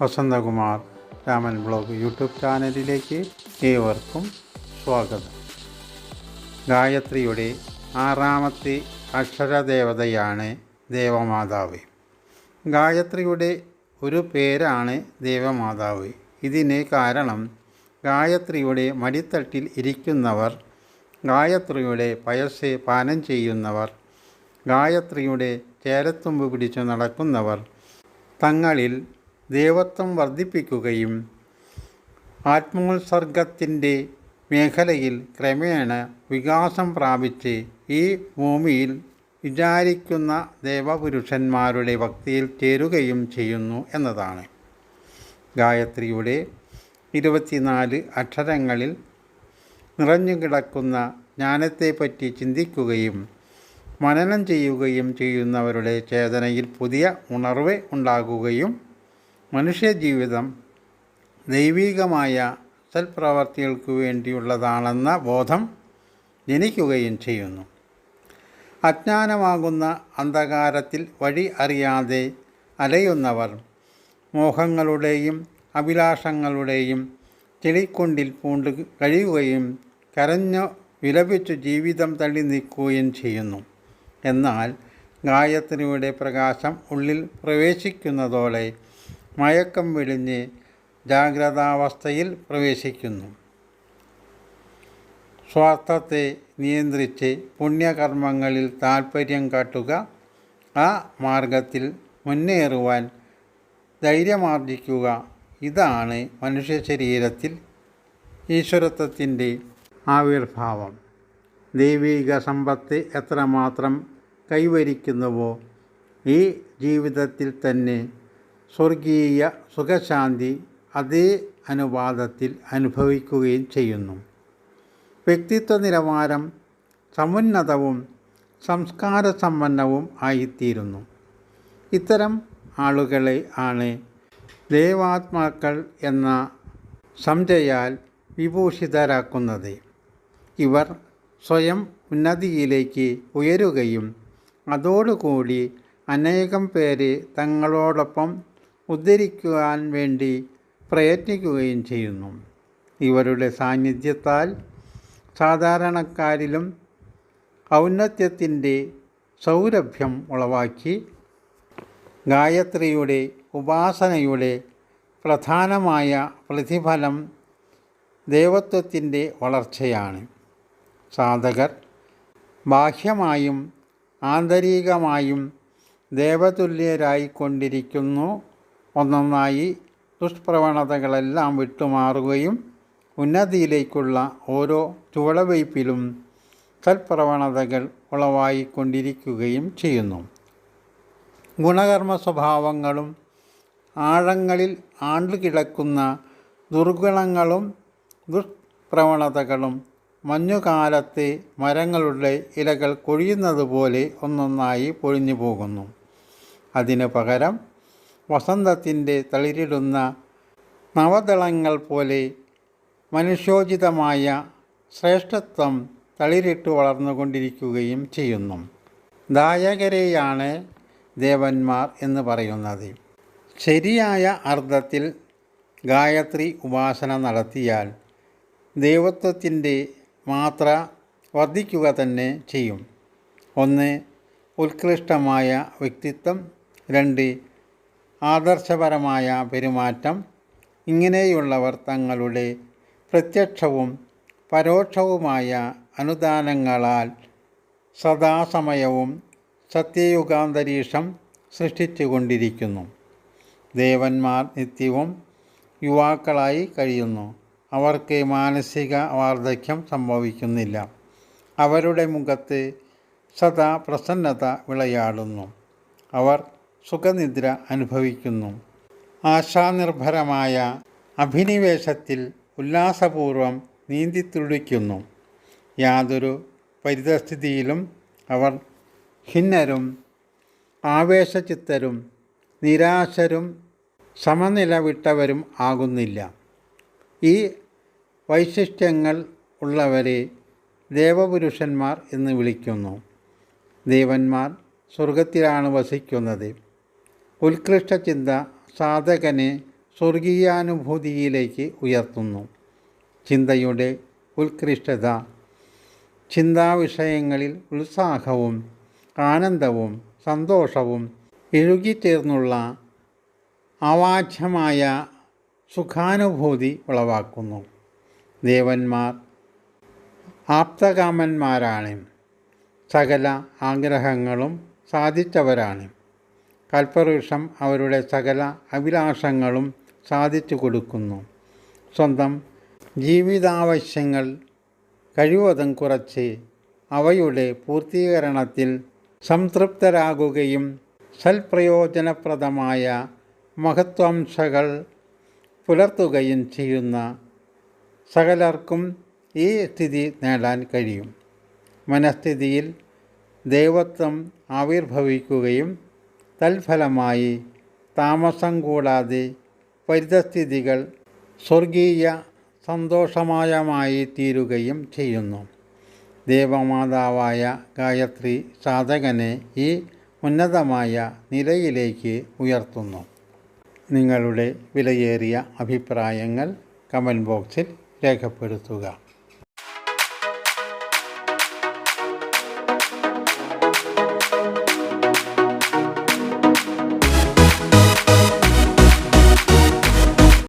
Vasanthakumar Raman blog YouTube ചാനലിലേക്ക് ഏവർക്കും സ്വാഗതം. ഗായത്രിയുടെ ആറാമത്തെ അക്ഷരദേവതയാണ് ദേവമാതാവ്. ഗായത്രിയുടെ ഒരു പേരാണ് ദേവമാതാവ്. ഇതിന് കാരണം ഗായത്രിയുടെ മടിത്തട്ടിൽ ഇരിക്കുന്നവർ ഗായത്രിയുടെ പയസ് പാനം ചെയ്യുന്നവർ ഗായത്രിയുടെ ചേരത്തുമ്പ് പിടിച്ചു നടക്കുന്നവർ തങ്ങളിൽ ദേവത്വം വർദ്ധിപ്പിക്കുകയും ആത്മോത്സർഗത്തിന്റെ മേഖലയിൽ ക്രമേണ വികാസം പ്രാപിച്ച് ഈ ഭൂമിയിൽ വിചാരിക്കുന്ന ദേവപുരുഷന്മാരുടെ ഭക്തിയിൽ ചേരുകയും ചെയ്യുന്നു എന്നതാണ്. ഗായത്രിയുടെ ഇരുപത്തിനാല് അക്ഷരങ്ങളിൽ നിറഞ്ഞുകിടക്കുന്ന ജ്ഞാനത്തെപ്പറ്റി ചിന്തിക്കുകയും മനനം ചെയ്യുകയും ചെയ്യുന്നവരുടെ ചേതനയിൽ പുതിയ ഉണർവ് ഉണ്ടാകുകയും മനുഷ്യജീവിതം ദൈവീകമായ സൽപ്രവർത്തികൾക്ക് വേണ്ടിയുള്ളതാണെന്ന ബോധം ജനിക്കുകയും ചെയ്യുന്നു. അജ്ഞാനമാകുന്ന അന്ധകാരത്തിൽ വഴി അറിയാതെ അലയുന്നവർ മോഹങ്ങളുടെയും അഭിലാഷങ്ങളുടെയും ചെളിക്കൊണ്ടിൽ പൂണ്ട് കഴിയുകയും കരഞ്ഞു വിലപിച്ചു ജീവിതം തള്ളി നിൽക്കുകയും ചെയ്യുന്നു. എന്നാൽ ഗായത്രിയുടെ പ്രകാശം ഉള്ളിൽ പ്രവേശിക്കുന്നതോടെ മയക്കം വെളിഞ്ഞ് ജാഗ്രതാവസ്ഥയിൽ പ്രവേശിക്കുന്നു. സ്വാർത്ഥത്തെ നിയന്ത്രിച്ച് പുണ്യകർമ്മങ്ങളിൽ താൽപ്പര്യം കാട്ടുക ആ മാർഗത്തിൽ മുന്നേറുവാൻ ധൈര്യമാർജിക്കുക. ഇതാണ് മനുഷ്യ ശരീരത്തിൽ ഈശ്വരത്വത്തിന്റെ ആവിർഭാവം. ദൈവിക സമ്പത്ത് എത്രമാത്രം കൈവരിക്കുന്നുവോ ഈ ജീവിതത്തിൽ തന്നെ സ്വർഗീയ സുഖശാന്തി അതേ അനുപാതത്തിൽ അനുഭവിക്കുകയും ചെയ്യുന്നു. വ്യക്തിത്വ നിലവാരം സമുന്നതവും സംസ്കാരസമ്പന്നവും ആയിത്തീരുന്നു. ഇത്തരം ആളുകളെ ആണ് ദേവാത്മാക്കൾ എന്ന സംജയാൽ വിഭൂഷിതരാക്കുന്നത്. ഇവർ സ്വയം ഉന്നതിയിലേക്ക് ഉയരുകയും അതോടുകൂടി അനേകം പേരെ തങ്ങളോടൊപ്പം ഉദ്ധരിക്കുവാൻ വേണ്ടി പ്രയത്നിക്കുകയും ചെയ്യുന്നു. ഇവരുടെ സാന്നിധ്യത്താൽ സാധാരണക്കാരിലും ഔന്നത്യത്തിന്റെ സൗരഭ്യം ഉളവാക്കി ഗായത്രിയുടെ ഉപാസനയുടെ പ്രധാനമായ പ്രതിഫലം ദേവത്വത്തിന്റെ വളർച്ചയാണ്. സാധകർ ബാഹ്യമായും ആന്തരികമായും ദേവതുല്യരായിക്കൊണ്ടിരിക്കുന്നു. ഒന്നൊന്നായി ദുഷ്പ്രവണതകളെല്ലാം വിട്ടുമാറുകയും ഉന്നതിയിലേക്കുള്ള ഓരോ ചുവളവയ്പിലും സൽപ്രവണതകൾ ഉളവായിക്കൊണ്ടിരിക്കുകയും ചെയ്യുന്നു. ഗുണകർമ്മ സ്വഭാവങ്ങളും ആഴങ്ങളിൽ ആണ്ടുകിടക്കുന്ന ദുർഗുണങ്ങളും ദുഷ്പ്രവണതകളും മഞ്ഞുകാലത്തെ മരങ്ങളുടെ ഇലകൾ കൊഴിയുന്നത് പോലെ ഒന്നൊന്നായി പൊഴിഞ്ഞു പോകുന്നു അതിനു പകരം വസന്തത്തിന്റെ തളിരിടുന്ന നവതളങ്ങൾ പോലെ മനുഷ്യോചിതമായ ശ്രേഷ്ഠത്വം തളിരിട്ട് വളർന്നുകൊണ്ടിരിക്കുകയും ചെയ്യുന്നു. ദായകരെയാണ് ദേവന്മാർ എന്ന് പറയുന്നത്. ശരിയായ അർത്ഥത്തിൽ ഗായത്രി ഉപാസന നടത്തിയാൽ ദൈവത്വത്തിന്റെ മാത്ര വർദ്ധിക്കുക തന്നെ ചെയ്യും. ഒന്ന് ഉത്കൃഷ്ടമായ വ്യക്തിത്വം. രണ്ട് ആദർശപരമായ പെരുമാറ്റം. ഇങ്ങനെയുള്ളവർ തങ്ങളുടെ പ്രത്യക്ഷവും പരോക്ഷവുമായ അനുദാനങ്ങളാൽ സദാസമയവും സത്യയുഗാന്തരീക്ഷം സൃഷ്ടിച്ചുകൊണ്ടിരിക്കുന്നു. ദേവന്മാർ നിത്യവും യുവാക്കളായി കഴിയുന്നു. അവർക്ക് മാനസിക വാർദ്ധക്യം സംഭവിക്കുന്നില്ല. അവരുടെ മുഖത്ത് സദാ പ്രസന്നത വിളയാടുന്നു. അവർ സുഖനിദ്ര അനുഭവിക്കുന്നു. ആശാനിർഭരമായ അഭിനിവേശത്തിൽ ഉല്ലാസപൂർവം നീന്തിത്തുടിക്കുന്നു യാതൊരു പരിതസ്ഥിതിയിലും അവർ ഖിന്നരും ആവേശചിത്തരും നിരാശരും സമനില വിട്ടവരും ആകുന്നില്ല. ഈ വൈശിഷ്ട്യങ്ങൾ ഉള്ളവരെ ദേവപുരുഷന്മാർ എന്ന് വിളിക്കുന്നു. ദേവന്മാർ സ്വർഗത്തിലാണ് വസിക്കുന്നത്. ഉത്കൃഷ്ട ചിന്ത സാധകനെ സ്വർഗീയാനുഭൂതിയിലേക്ക് ഉയർത്തുന്നു. ചിന്തയുടെ ഉത്കൃഷ്ടത ചിന്താവിഷയങ്ങളിൽ ഉത്സാഹവും ആനന്ദവും സന്തോഷവും ഇഴുകിച്ചേർന്നുള്ള അവാച്യമായ സുഖാനുഭൂതി ഉളവാക്കുന്നു. ദേവന്മാർ ആപ്തകാമന്മാരാണ്. സകല ആഗ്രഹങ്ങളും സാധിച്ചവരാണ്. കൽപ്പവൃക്ഷം അവരുടെ സകല അഭിലാഷങ്ങളും സാധിച്ചു കൊടുക്കുന്നു. സ്വന്തം ജീവിതാവശ്യങ്ങൾ കഴിവതും കുറച്ച് അവയുടെ പൂർത്തീകരണത്തിൽ സംതൃപ്തരാകുകയും സൽപ്രയോജനപ്രദമായ മഹത്വാംശകൾ പുലർത്തുകയും ചെയ്യുന്ന സകലർക്കും ഈ സ്ഥിതി നേടാൻ കഴിയും. മനസ്ഥിതിയിൽ ദൈവത്വം ആവിർഭവിക്കുകയും തൽഫലമായി താമസം കൂടാതെ പരിതസ്ഥിതികൾ സ്വർഗീയ സന്തോഷമായമായി തീരുകയും ചെയ്യുന്നു. ദേവമാതാവായ ഗായത്രി സാധകനെ ഈ ഉന്നതമായ നിലയിലേക്ക് ഉയർത്തുന്നു. നിങ്ങളുടെ വിലയേറിയ അഭിപ്രായങ്ങൾ കമന്റ് ബോക്സിൽ രേഖപ്പെടുത്തുക.